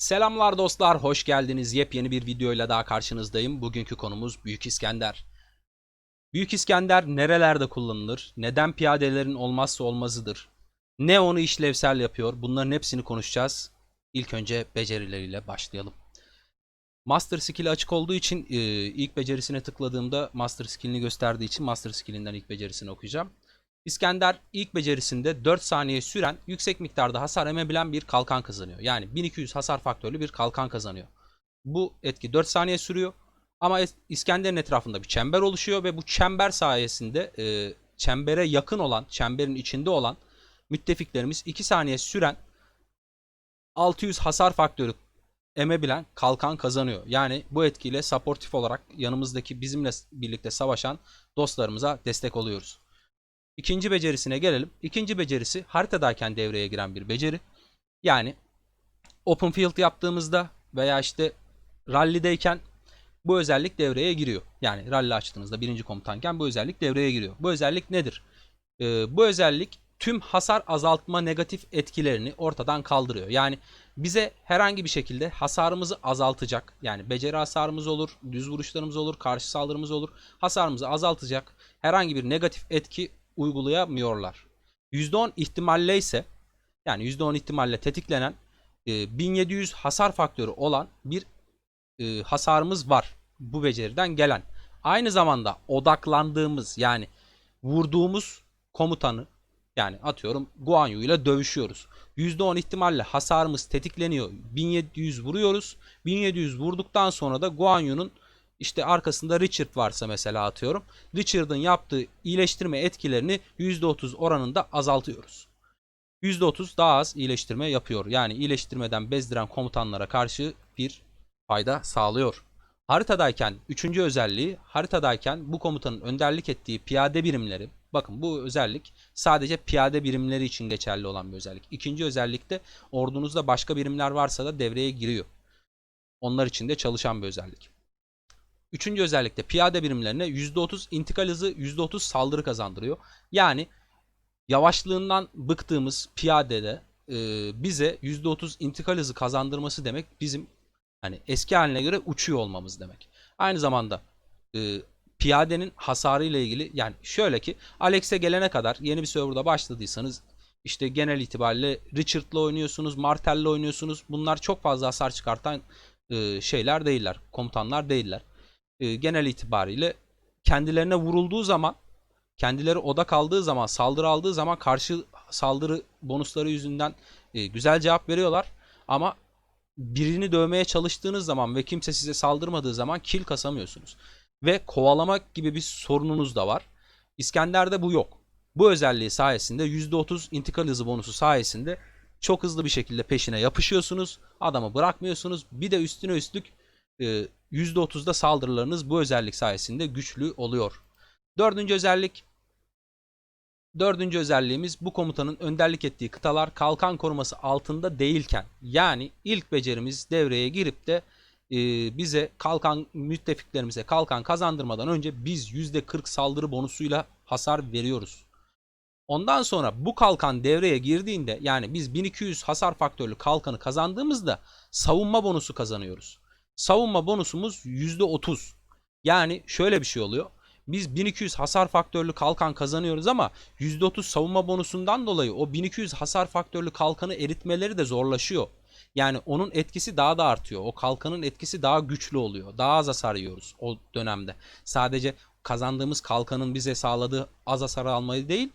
Selamlar dostlar, hoş geldiniz. Yepyeni bir videoyla daha karşınızdayım. Bugünkü konumuz Büyük İskender. Büyük İskender nerelerde kullanılır? Neden piyadelerin olmazsa olmazıdır? Ne onu işlevsel yapıyor? Bunların hepsini konuşacağız. İlk önce becerileriyle başlayalım. Master Skill'i açık olduğu için ilk becerisine tıkladığımda Master Skill'ini gösterdiği için Master Skill'inden ilk becerisini okuyacağım. İskender ilk becerisinde 4 saniye süren yüksek miktarda hasar emebilen bir kalkan kazanıyor. Yani 1200 hasar faktörlü bir kalkan kazanıyor. Bu etki 4 saniye sürüyor. Ama İskender'in etrafında bir çember oluşuyor ve bu çember sayesinde e, çembere yakın olan, çemberin içinde olan müttefiklerimiz 2 saniye süren 600 hasar faktörü emebilen kalkan kazanıyor. Yani bu etkiyle supportif olarak yanımızdaki bizimle birlikte savaşan dostlarımıza destek oluyoruz. İkinci becerisine gelelim. İkinci becerisi haritadayken devreye giren bir beceri. Yani open field yaptığımızda veya işte rallydeyken bu özellik devreye giriyor. Yani rally açtığınızda birinci komutanken bu özellik devreye giriyor. Bu özellik nedir? Ee, bu özellik tüm hasar azaltma negatif etkilerini ortadan kaldırıyor. Yani bize herhangi bir şekilde hasarımızı azaltacak. Yani beceri hasarımız olur, düz vuruşlarımız olur, karşı saldırımız olur. Hasarımızı azaltacak herhangi bir negatif etki uygulayamıyorlar. %10 ihtimalle ise yani %10 ihtimalle tetiklenen e, 1700 hasar faktörü olan bir e, hasarımız var bu beceriden gelen. Aynı zamanda odaklandığımız yani vurduğumuz komutanı yani atıyorum Guan Yu ile dövüşüyoruz. %10 ihtimalle hasarımız tetikleniyor. 1700 vuruyoruz. 1700 vurduktan sonra da Guan Yu'nun işte arkasında Richard varsa mesela atıyorum. Richard'ın yaptığı iyileştirme etkilerini %30 oranında azaltıyoruz. %30 daha az iyileştirme yapıyor. Yani iyileştirmeden bezdiren komutanlara karşı bir fayda sağlıyor. Haritadayken üçüncü özelliği haritadayken bu komutanın önderlik ettiği piyade birimleri bakın bu özellik sadece piyade birimleri için geçerli olan bir özellik. İkinci özellik de ordunuzda başka birimler varsa da devreye giriyor. Onlar için de çalışan bir özellik. Üçüncü özellikle piyade birimlerine %30 intikal hızı, %30 saldırı kazandırıyor. Yani yavaşlığından bıktığımız piyadede e, bize %30 intikal hızı kazandırması demek bizim hani eski haline göre uçuyor olmamız demek. Aynı zamanda e, piyadenin hasarı ile ilgili yani şöyle ki Alex'e gelene kadar yeni bir serverda başladıysanız işte genel itibariyle Richard'la oynuyorsunuz, Martel'le oynuyorsunuz. Bunlar çok fazla hasar çıkartan e, şeyler değiller, komutanlar değiller. E, genel itibariyle kendilerine vurulduğu zaman, kendileri odak aldığı zaman, saldırı aldığı zaman karşı saldırı bonusları yüzünden e, güzel cevap veriyorlar. Ama birini dövmeye çalıştığınız zaman ve kimse size saldırmadığı zaman kill kasamıyorsunuz. Ve kovalamak gibi bir sorununuz da var. İskender'de bu yok. Bu özelliği sayesinde %30 intikal hızı bonusu sayesinde çok hızlı bir şekilde peşine yapışıyorsunuz. Adamı bırakmıyorsunuz. Bir de üstüne üstlük %30'da saldırılarınız bu özellik sayesinde güçlü oluyor. Dördüncü özellik Dördüncü özelliğimiz bu komutanın önderlik ettiği kıtalar kalkan koruması altında değilken yani ilk becerimiz devreye girip de e, bize kalkan müttefiklerimize kalkan kazandırmadan önce biz %40 saldırı bonusuyla hasar veriyoruz. Ondan sonra bu kalkan devreye girdiğinde yani biz 1200 hasar faktörlü kalkanı kazandığımızda savunma bonusu kazanıyoruz. Savunma bonusumuz %30. Yani şöyle bir şey oluyor. Biz 1200 hasar faktörlü kalkan kazanıyoruz ama %30 savunma bonusundan dolayı o 1200 hasar faktörlü kalkanı eritmeleri de zorlaşıyor. Yani onun etkisi daha da artıyor. O kalkanın etkisi daha güçlü oluyor. Daha az hasar yiyoruz o dönemde. Sadece kazandığımız kalkanın bize sağladığı az hasar almayı değil,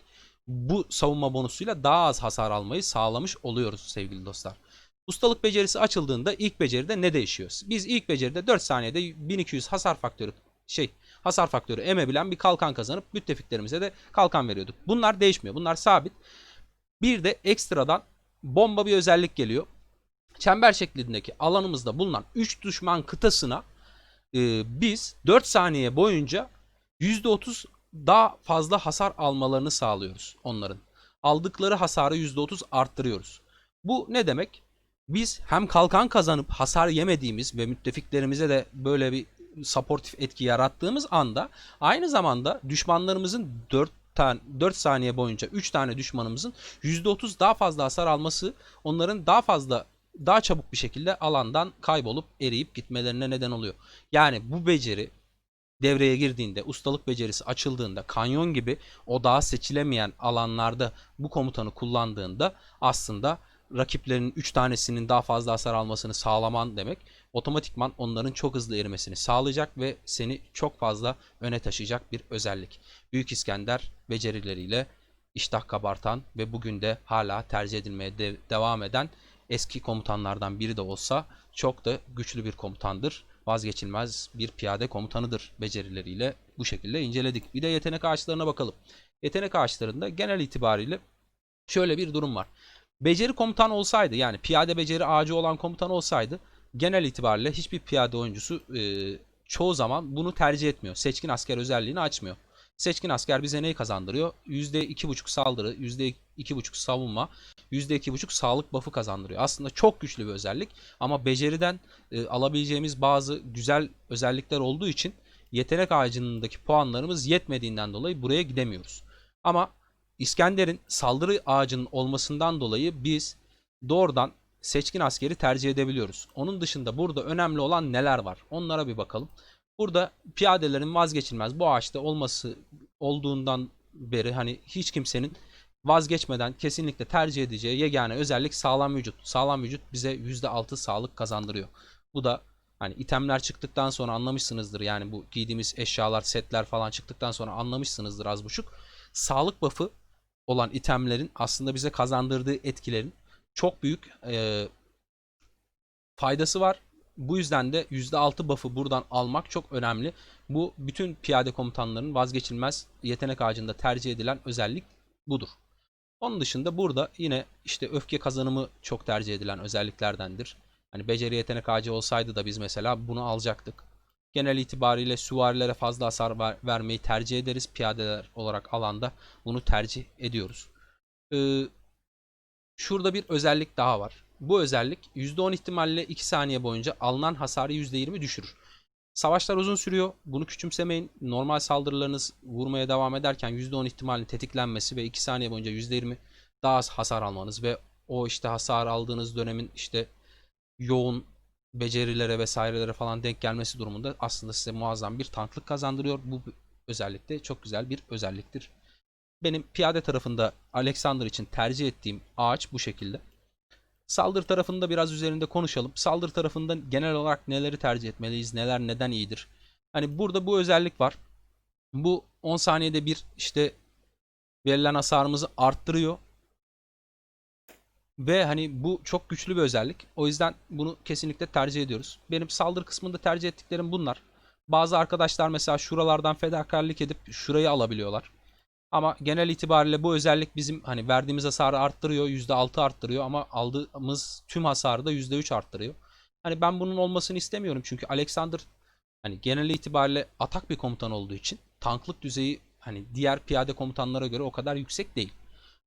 bu savunma bonusuyla daha az hasar almayı sağlamış oluyoruz sevgili dostlar. Ustalık becerisi açıldığında ilk beceride ne değişiyor? Biz ilk beceride 4 saniyede 1200 hasar faktörü şey hasar faktörü emebilen bir kalkan kazanıp müttefiklerimize de kalkan veriyorduk. Bunlar değişmiyor. Bunlar sabit. Bir de ekstradan bomba bir özellik geliyor. Çember şeklindeki alanımızda bulunan 3 düşman kıtasına e, biz 4 saniye boyunca %30 daha fazla hasar almalarını sağlıyoruz onların. Aldıkları hasarı %30 arttırıyoruz. Bu ne demek? Biz hem kalkan kazanıp hasar yemediğimiz ve müttefiklerimize de böyle bir supportif etki yarattığımız anda aynı zamanda düşmanlarımızın 4 tane 4 saniye boyunca 3 tane düşmanımızın %30 daha fazla hasar alması onların daha fazla daha çabuk bir şekilde alandan kaybolup eriyip gitmelerine neden oluyor. Yani bu beceri devreye girdiğinde, ustalık becerisi açıldığında, kanyon gibi o daha seçilemeyen alanlarda bu komutanı kullandığında aslında rakiplerin 3 tanesinin daha fazla hasar almasını sağlaman demek. Otomatikman onların çok hızlı erimesini sağlayacak ve seni çok fazla öne taşıyacak bir özellik. Büyük İskender becerileriyle iştah kabartan ve bugün de hala tercih edilmeye de- devam eden eski komutanlardan biri de olsa çok da güçlü bir komutandır. Vazgeçilmez bir piyade komutanıdır becerileriyle bu şekilde inceledik. Bir de yetenek ağaçlarına bakalım. Yetenek ağaçlarında genel itibariyle şöyle bir durum var. Beceri komutan olsaydı yani piyade beceri ağacı olan komutan olsaydı genel itibariyle hiçbir piyade oyuncusu e, çoğu zaman bunu tercih etmiyor. Seçkin asker özelliğini açmıyor. Seçkin asker bize neyi kazandırıyor? %2.5 saldırı, %2.5 savunma, %2.5 sağlık buff'ı kazandırıyor. Aslında çok güçlü bir özellik ama beceriden e, alabileceğimiz bazı güzel özellikler olduğu için yetenek ağacındaki puanlarımız yetmediğinden dolayı buraya gidemiyoruz. Ama İskender'in saldırı ağacının olmasından dolayı biz doğrudan seçkin askeri tercih edebiliyoruz. Onun dışında burada önemli olan neler var? Onlara bir bakalım. Burada piyadelerin vazgeçilmez bu ağaçta olması olduğundan beri hani hiç kimsenin vazgeçmeden kesinlikle tercih edeceği yegane özellik sağlam vücut. Sağlam vücut bize %6 sağlık kazandırıyor. Bu da hani itemler çıktıktan sonra anlamışsınızdır. Yani bu giydiğimiz eşyalar, setler falan çıktıktan sonra anlamışsınızdır az buçuk. Sağlık buff'ı olan itemlerin aslında bize kazandırdığı etkilerin çok büyük e, faydası var. Bu yüzden de %6 buff'ı buradan almak çok önemli. Bu bütün piyade komutanlarının vazgeçilmez yetenek ağacında tercih edilen özellik budur. Onun dışında burada yine işte öfke kazanımı çok tercih edilen özelliklerdendir. Hani beceri yetenek ağacı olsaydı da biz mesela bunu alacaktık. Genel itibariyle süvarilere fazla hasar ver- vermeyi tercih ederiz. Piyadeler olarak alanda bunu tercih ediyoruz. Ee, şurada bir özellik daha var. Bu özellik %10 ihtimalle 2 saniye boyunca alınan hasarı %20 düşürür. Savaşlar uzun sürüyor. Bunu küçümsemeyin. Normal saldırılarınız vurmaya devam ederken %10 ihtimalin tetiklenmesi ve 2 saniye boyunca %20 daha az hasar almanız ve o işte hasar aldığınız dönemin işte yoğun becerilere vesairelere falan denk gelmesi durumunda aslında size muazzam bir tanklık kazandırıyor. Bu özellik de çok güzel bir özelliktir. Benim piyade tarafında Alexander için tercih ettiğim ağaç bu şekilde. Saldırı tarafında biraz üzerinde konuşalım. Saldırı tarafında genel olarak neleri tercih etmeliyiz, neler neden iyidir. Hani burada bu özellik var. Bu 10 saniyede bir işte verilen hasarımızı arttırıyor. Ve hani bu çok güçlü bir özellik. O yüzden bunu kesinlikle tercih ediyoruz. Benim saldırı kısmında tercih ettiklerim bunlar. Bazı arkadaşlar mesela şuralardan fedakarlık edip şurayı alabiliyorlar. Ama genel itibariyle bu özellik bizim hani verdiğimiz hasarı arttırıyor. %6 arttırıyor ama aldığımız tüm hasarı da %3 arttırıyor. Hani ben bunun olmasını istemiyorum. Çünkü Alexander hani genel itibariyle atak bir komutan olduğu için tanklık düzeyi hani diğer piyade komutanlara göre o kadar yüksek değil.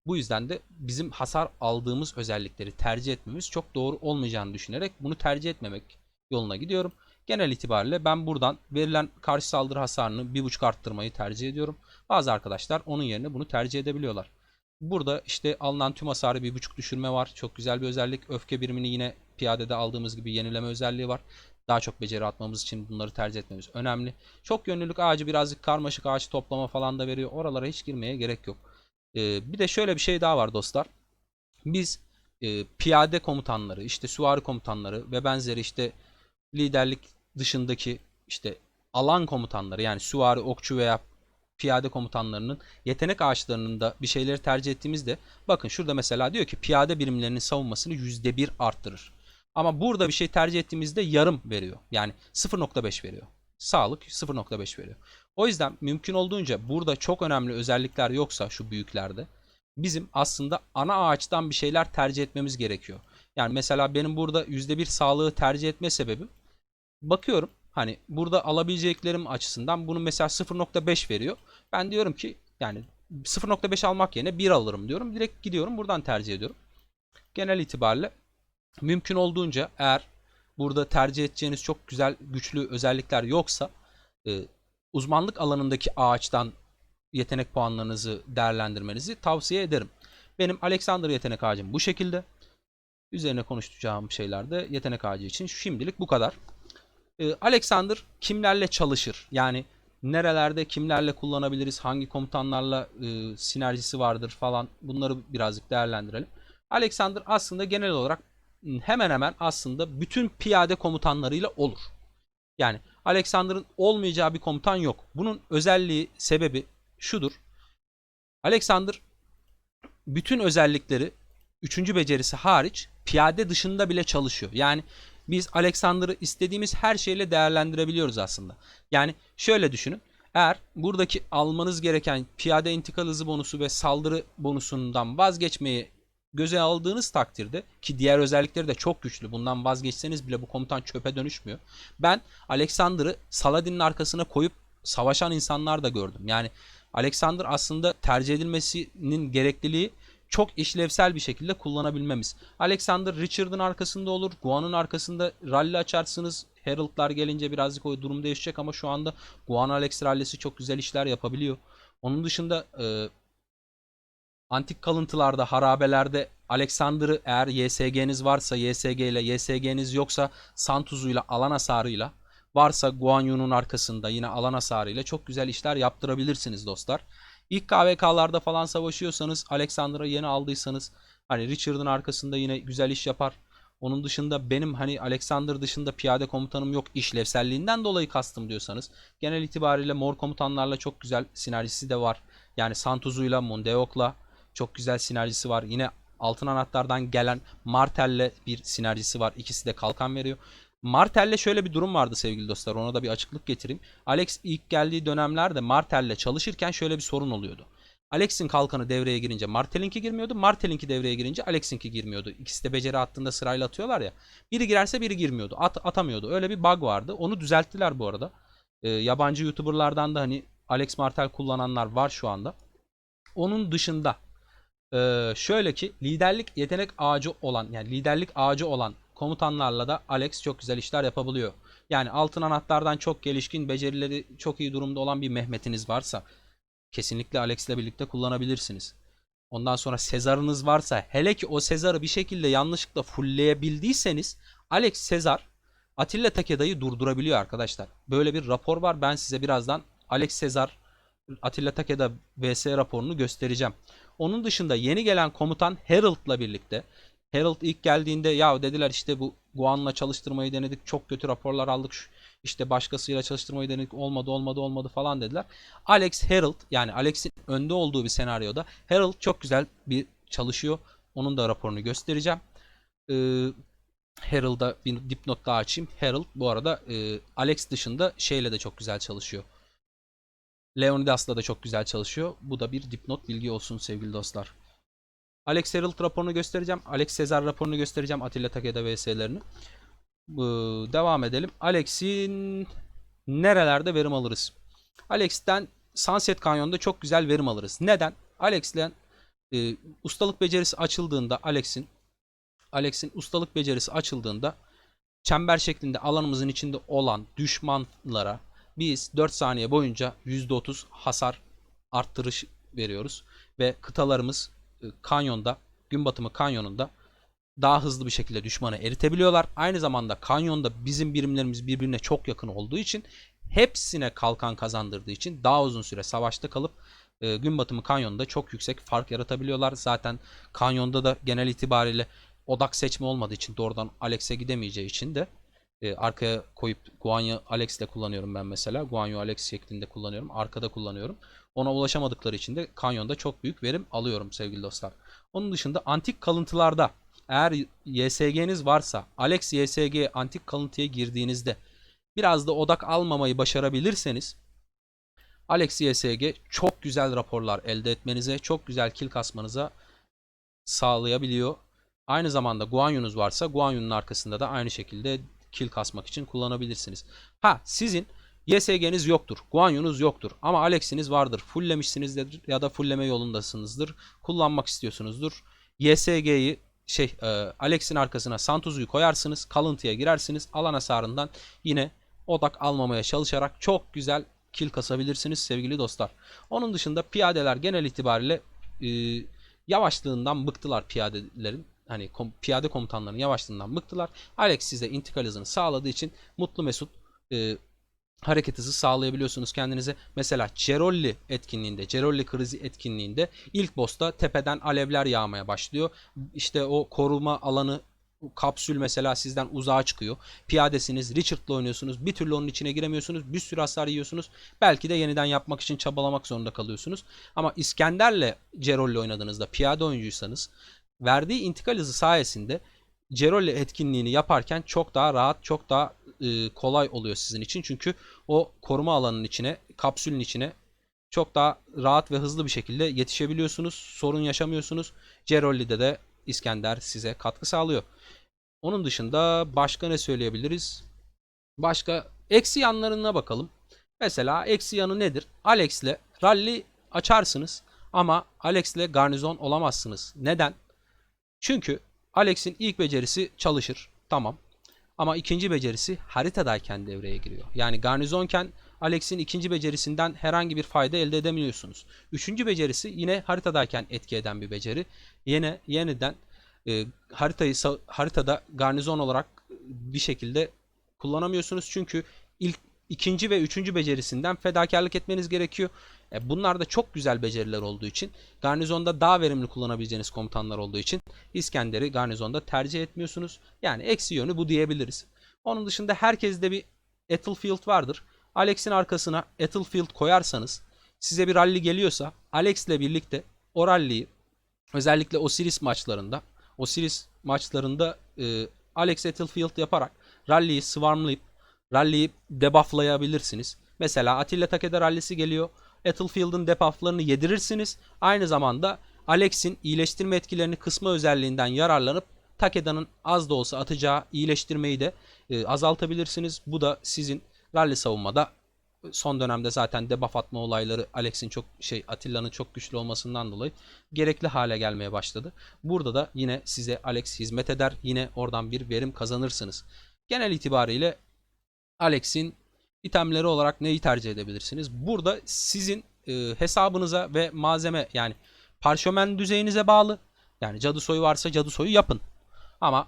Bu yüzden de bizim hasar aldığımız özellikleri tercih etmemiz çok doğru olmayacağını düşünerek bunu tercih etmemek yoluna gidiyorum. Genel itibariyle ben buradan verilen karşı saldırı hasarını 1.5 arttırmayı tercih ediyorum. Bazı arkadaşlar onun yerine bunu tercih edebiliyorlar. Burada işte alınan tüm hasarı 1.5 düşürme var. Çok güzel bir özellik. Öfke birimini yine piyadede aldığımız gibi yenileme özelliği var. Daha çok beceri atmamız için bunları tercih etmemiz önemli. Çok yönlülük ağacı birazcık karmaşık ağaç toplama falan da veriyor. Oralara hiç girmeye gerek yok. Ee, bir de şöyle bir şey daha var dostlar. Biz e, piyade komutanları, işte süvari komutanları ve benzeri işte liderlik dışındaki işte alan komutanları yani süvari, okçu veya piyade komutanlarının yetenek ağaçlarının da bir şeyleri tercih ettiğimizde bakın şurada mesela diyor ki piyade birimlerinin savunmasını %1 arttırır. Ama burada bir şey tercih ettiğimizde yarım veriyor. Yani 0.5 veriyor. Sağlık 0.5 veriyor. O yüzden mümkün olduğunca burada çok önemli özellikler yoksa şu büyüklerde bizim aslında ana ağaçtan bir şeyler tercih etmemiz gerekiyor. Yani mesela benim burada %1 sağlığı tercih etme sebebim bakıyorum hani burada alabileceklerim açısından bunu mesela 0.5 veriyor. Ben diyorum ki yani 0.5 almak yerine 1 alırım diyorum. Direkt gidiyorum buradan tercih ediyorum. Genel itibariyle mümkün olduğunca eğer burada tercih edeceğiniz çok güzel güçlü özellikler yoksa uzmanlık alanındaki ağaçtan yetenek puanlarınızı değerlendirmenizi tavsiye ederim. Benim Alexander yetenek ağacım bu şekilde. Üzerine konuşacağım şeyler de yetenek ağacı için şimdilik bu kadar. Ee, Alexander kimlerle çalışır? Yani nerelerde kimlerle kullanabiliriz? Hangi komutanlarla e, sinerjisi vardır falan bunları birazcık değerlendirelim. Alexander aslında genel olarak hemen hemen aslında bütün piyade komutanlarıyla olur. Yani Alexander'ın olmayacağı bir komutan yok. Bunun özelliği, sebebi şudur. Alexander bütün özellikleri 3. becerisi hariç piyade dışında bile çalışıyor. Yani biz Alexander'ı istediğimiz her şeyle değerlendirebiliyoruz aslında. Yani şöyle düşünün. Eğer buradaki almanız gereken piyade intikal hızı bonusu ve saldırı bonusundan vazgeçmeyi göze aldığınız takdirde ki diğer özellikleri de çok güçlü. Bundan vazgeçseniz bile bu komutan çöpe dönüşmüyor. Ben Alexander'ı Saladin'in arkasına koyup savaşan insanlar da gördüm. Yani Alexander aslında tercih edilmesinin gerekliliği çok işlevsel bir şekilde kullanabilmemiz. Alexander Richard'ın arkasında olur. Guan'ın arkasında rally açarsınız. Herald'lar gelince birazcık o durum değişecek ama şu anda Guan Alex rallisi çok güzel işler yapabiliyor. Onun dışında e, antik kalıntılarda, harabelerde Alexander'ı eğer YSG'niz varsa YSG ile, YSG'niz yoksa Santuz'uyla, alan hasarıyla, varsa Guan Yu'nun arkasında yine alan hasarıyla çok güzel işler yaptırabilirsiniz dostlar. İlk KVK'larda falan savaşıyorsanız Alexander'a yeni aldıysanız hani Richard'ın arkasında yine güzel iş yapar. Onun dışında benim hani Alexander dışında piyade komutanım yok işlevselliğinden dolayı kastım diyorsanız genel itibariyle mor komutanlarla çok güzel sinerjisi de var. Yani Santuzu'yla, Mondeok'la çok güzel sinerjisi var. Yine altın anahtardan gelen Martel'le bir sinerjisi var. İkisi de kalkan veriyor. Martel'le şöyle bir durum vardı sevgili dostlar. Ona da bir açıklık getireyim. Alex ilk geldiği dönemlerde Martel'le çalışırken şöyle bir sorun oluyordu. Alex'in kalkanı devreye girince Martel'inki girmiyordu. Martel'inki devreye girince Alex'inki girmiyordu. İkisi de beceri attığında sırayla atıyorlar ya. Biri girerse biri girmiyordu. At, atamıyordu. Öyle bir bug vardı. Onu düzelttiler bu arada. Ee, yabancı YouTuber'lardan da hani Alex Martel kullananlar var şu anda. Onun dışında ee, şöyle ki liderlik yetenek ağacı olan yani liderlik ağacı olan komutanlarla da Alex çok güzel işler yapabiliyor. Yani altın anahtardan çok gelişkin, becerileri çok iyi durumda olan bir Mehmet'iniz varsa kesinlikle Alex ile birlikte kullanabilirsiniz. Ondan sonra Sezar'ınız varsa hele ki o Sezar'ı bir şekilde yanlışlıkla fullleyebildiyseniz Alex Sezar Atilla Takeda'yı durdurabiliyor arkadaşlar. Böyle bir rapor var. Ben size birazdan Alex Sezar Atilla Takeda vs raporunu göstereceğim. Onun dışında yeni gelen komutan Harold'la birlikte Harold ilk geldiğinde ya dediler işte bu Guan'la çalıştırmayı denedik çok kötü raporlar aldık işte başkasıyla çalıştırmayı denedik olmadı olmadı olmadı falan dediler. Alex Harold yani Alex'in önde olduğu bir senaryoda Harold çok güzel bir çalışıyor. Onun da raporunu göstereceğim. Ee, Harold'a bir dipnot daha açayım. Harold bu arada e, Alex dışında şeyle de çok güzel çalışıyor. Leonidas'la da çok güzel çalışıyor. Bu da bir dipnot bilgi olsun sevgili dostlar. Alex Herald raporunu göstereceğim. Alex Sezar raporunu göstereceğim. Atilla Takeda vs'lerini. Devam edelim. Alex'in nerelerde verim alırız? Alex'ten Sunset Canyon'da çok güzel verim alırız. Neden? Alex'le e, ustalık becerisi açıldığında Alex'in Alex'in ustalık becerisi açıldığında çember şeklinde alanımızın içinde olan düşmanlara biz 4 saniye boyunca %30 hasar arttırış veriyoruz ve kıtalarımız e, kanyonda, gün batımı kanyonunda daha hızlı bir şekilde düşmanı eritebiliyorlar. Aynı zamanda kanyonda bizim birimlerimiz birbirine çok yakın olduğu için hepsine kalkan kazandırdığı için daha uzun süre savaşta kalıp e, gün batımı kanyonda çok yüksek fark yaratabiliyorlar. Zaten kanyonda da genel itibariyle odak seçme olmadığı için doğrudan Alex'e gidemeyeceği için de e, arkaya koyup Guanyu Alex ile kullanıyorum ben mesela. Guanyu Alex şeklinde kullanıyorum. Arkada kullanıyorum. Ona ulaşamadıkları için de kanyonda çok büyük verim alıyorum sevgili dostlar. Onun dışında antik kalıntılarda eğer YSG'niz varsa Alex YSG antik kalıntıya girdiğinizde biraz da odak almamayı başarabilirseniz Alex YSG çok güzel raporlar elde etmenize, çok güzel kill kasmanıza sağlayabiliyor. Aynı zamanda Guanyu'nuz varsa Guanyu'nun arkasında da aynı şekilde kill kasmak için kullanabilirsiniz. Ha sizin YSG'niz yoktur. Guanyu'nuz yoktur. Ama Alex'iniz vardır. Fulllemişsinizdir ya da fullleme yolundasınızdır. Kullanmak istiyorsunuzdur. YSG'yi şey e, Alex'in arkasına Santuz'u koyarsınız. Kalıntıya girersiniz. Alan hasarından yine odak almamaya çalışarak çok güzel kill kasabilirsiniz sevgili dostlar. Onun dışında piyadeler genel itibariyle e, yavaşlığından bıktılar piyadelerin. Hani kom- piyade komutanların yavaşlığından bıktılar. Alex size intikal hızını sağladığı için mutlu mesut e, hareket hızı sağlayabiliyorsunuz kendinize. Mesela Cerolli etkinliğinde, Cerolli krizi etkinliğinde ilk boss'ta tepeden alevler yağmaya başlıyor. İşte o koruma alanı kapsül mesela sizden uzağa çıkıyor. Piyadesiniz, Richard'la oynuyorsunuz. Bir türlü onun içine giremiyorsunuz. Bir sürü hasar yiyorsunuz. Belki de yeniden yapmak için çabalamak zorunda kalıyorsunuz. Ama İskender'le Cerolli oynadığınızda piyade oyuncuysanız verdiği intikal hızı sayesinde Cerolli etkinliğini yaparken çok daha rahat, çok daha e, kolay oluyor sizin için. Çünkü o koruma alanının içine, kapsülün içine çok daha rahat ve hızlı bir şekilde yetişebiliyorsunuz. Sorun yaşamıyorsunuz. Cerolli'de de İskender size katkı sağlıyor. Onun dışında başka ne söyleyebiliriz? Başka eksi yanlarına bakalım. Mesela eksi yanı nedir? Alex'le rally açarsınız ama Alex'le garnizon olamazsınız. Neden? Çünkü Alex'in ilk becerisi çalışır. Tamam. Ama ikinci becerisi haritadayken devreye giriyor. Yani garnizonken Alex'in ikinci becerisinden herhangi bir fayda elde edemiyorsunuz. Üçüncü becerisi yine haritadayken etki eden bir beceri. Yine yeniden e, haritayı haritada garnizon olarak bir şekilde kullanamıyorsunuz. Çünkü ilk ikinci ve üçüncü becerisinden fedakarlık etmeniz gerekiyor. E, bunlar da çok güzel beceriler olduğu için garnizonda daha verimli kullanabileceğiniz komutanlar olduğu için İskender'i garnizonda tercih etmiyorsunuz. Yani eksi yönü bu diyebiliriz. Onun dışında herkeste bir Ethelfield vardır. Alex'in arkasına Ethelfield koyarsanız size bir rally geliyorsa Alex'le birlikte o rally'yi özellikle Osiris maçlarında Osiris maçlarında e, Alex Ethelfield yaparak rally'yi swarmlayıp rally'yi debufflayabilirsiniz. Mesela Atilla Takeda rallisi geliyor. Ethelfield'ın debufflarını yedirirsiniz. Aynı zamanda Alex'in iyileştirme etkilerini kısma özelliğinden yararlanıp Takeda'nın az da olsa atacağı iyileştirmeyi de e, azaltabilirsiniz. Bu da sizin rally savunmada son dönemde zaten debuff atma olayları Alex'in çok şey Atilla'nın çok güçlü olmasından dolayı gerekli hale gelmeye başladı. Burada da yine size Alex hizmet eder. Yine oradan bir verim kazanırsınız. Genel itibariyle Alex'in itemleri olarak neyi tercih edebilirsiniz? Burada sizin e, hesabınıza ve malzeme yani parşömen düzeyinize bağlı. Yani cadı soyu varsa cadı soyu yapın. Ama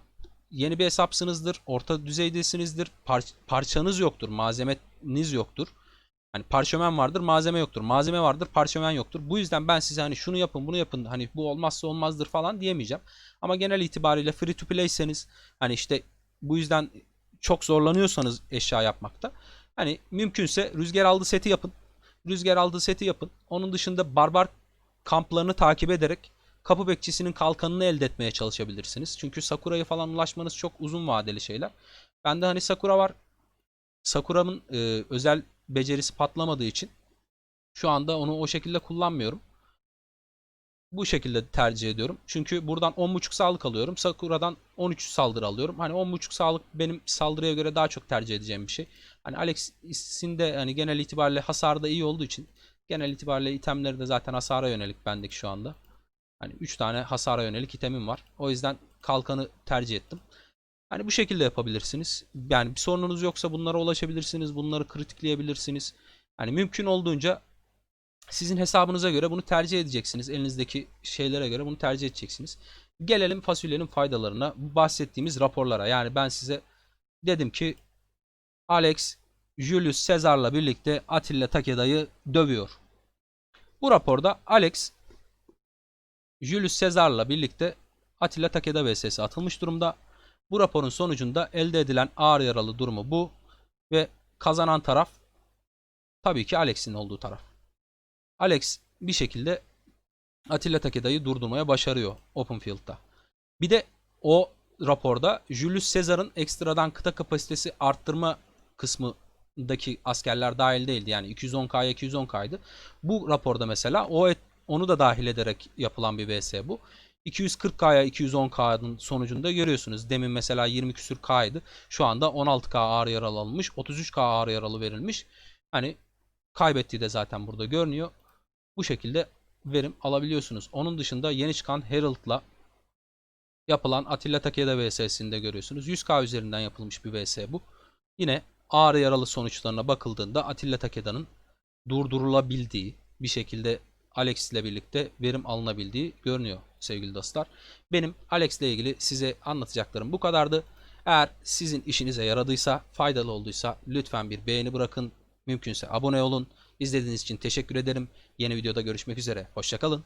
yeni bir hesapsınızdır, orta düzeydesinizdir, par- parçanız yoktur, malzemeniz yoktur. Hani parşömen vardır, malzeme yoktur. Malzeme vardır, parşömen yoktur. Bu yüzden ben size hani şunu yapın, bunu yapın, hani bu olmazsa olmazdır falan diyemeyeceğim. Ama genel itibariyle free to play'seniz hani işte bu yüzden çok zorlanıyorsanız eşya yapmakta. Hani mümkünse rüzgar aldı seti yapın. Rüzgar aldı seti yapın. Onun dışında barbar kamplarını takip ederek kapı bekçisinin kalkanını elde etmeye çalışabilirsiniz. Çünkü Sakura'ya falan ulaşmanız çok uzun vadeli şeyler. Bende hani Sakura var. Sakura'nın e, özel becerisi patlamadığı için şu anda onu o şekilde kullanmıyorum. Bu şekilde tercih ediyorum. Çünkü buradan 10.5 sağlık alıyorum. Sakura'dan 13 saldırı alıyorum. Hani 10.5 sağlık benim saldırıya göre daha çok tercih edeceğim bir şey. Hani Alex'in de hani genel itibariyle hasarda iyi olduğu için genel itibariyle itemleri de zaten hasara yönelik bendeki şu anda. Hani 3 tane hasara yönelik itemim var. O yüzden kalkanı tercih ettim. Hani bu şekilde yapabilirsiniz. Yani bir sorununuz yoksa bunlara ulaşabilirsiniz. Bunları kritikleyebilirsiniz. Hani mümkün olduğunca sizin hesabınıza göre bunu tercih edeceksiniz. Elinizdeki şeylere göre bunu tercih edeceksiniz. Gelelim fasulyenin faydalarına. Bu bahsettiğimiz raporlara. Yani ben size dedim ki Alex Julius Caesar'la birlikte Attila Takeda'yı dövüyor. Bu raporda Alex Julius Caesar'la birlikte Attila Takeda vs'si atılmış durumda. Bu raporun sonucunda elde edilen ağır yaralı durumu bu ve kazanan taraf tabii ki Alex'in olduğu taraf. Alex bir şekilde Attila Takeda'yı durdurmaya başarıyor Open Field'da. Bir de o raporda Julius Caesar'ın ekstradan kıta kapasitesi arttırma kısmındaki askerler dahil değildi. Yani 210K'ya 210K'ydı. Bu raporda mesela o et, onu da dahil ederek yapılan bir vs bu. 240K'ya 210K'nın sonucunda görüyorsunuz. Demin mesela 20 küsür K'ydı. Şu anda 16K ağır yaralı alınmış. 33K ağır yaralı verilmiş. Hani kaybettiği de zaten burada görünüyor. Bu şekilde verim alabiliyorsunuz. Onun dışında yeni çıkan Herald'la yapılan Attila Takeda vs'sini de görüyorsunuz. 100K üzerinden yapılmış bir vs bu. Yine ağır yaralı sonuçlarına bakıldığında Attila Takeda'nın durdurulabildiği bir şekilde Alex ile birlikte verim alınabildiği görünüyor. sevgili dostlar. Benim Alex ile ilgili size anlatacaklarım bu kadardı. Eğer sizin işinize yaradıysa, faydalı olduysa lütfen bir beğeni bırakın. Mümkünse abone olun. İzlediğiniz için teşekkür ederim. Yeni videoda görüşmek üzere. Hoşçakalın.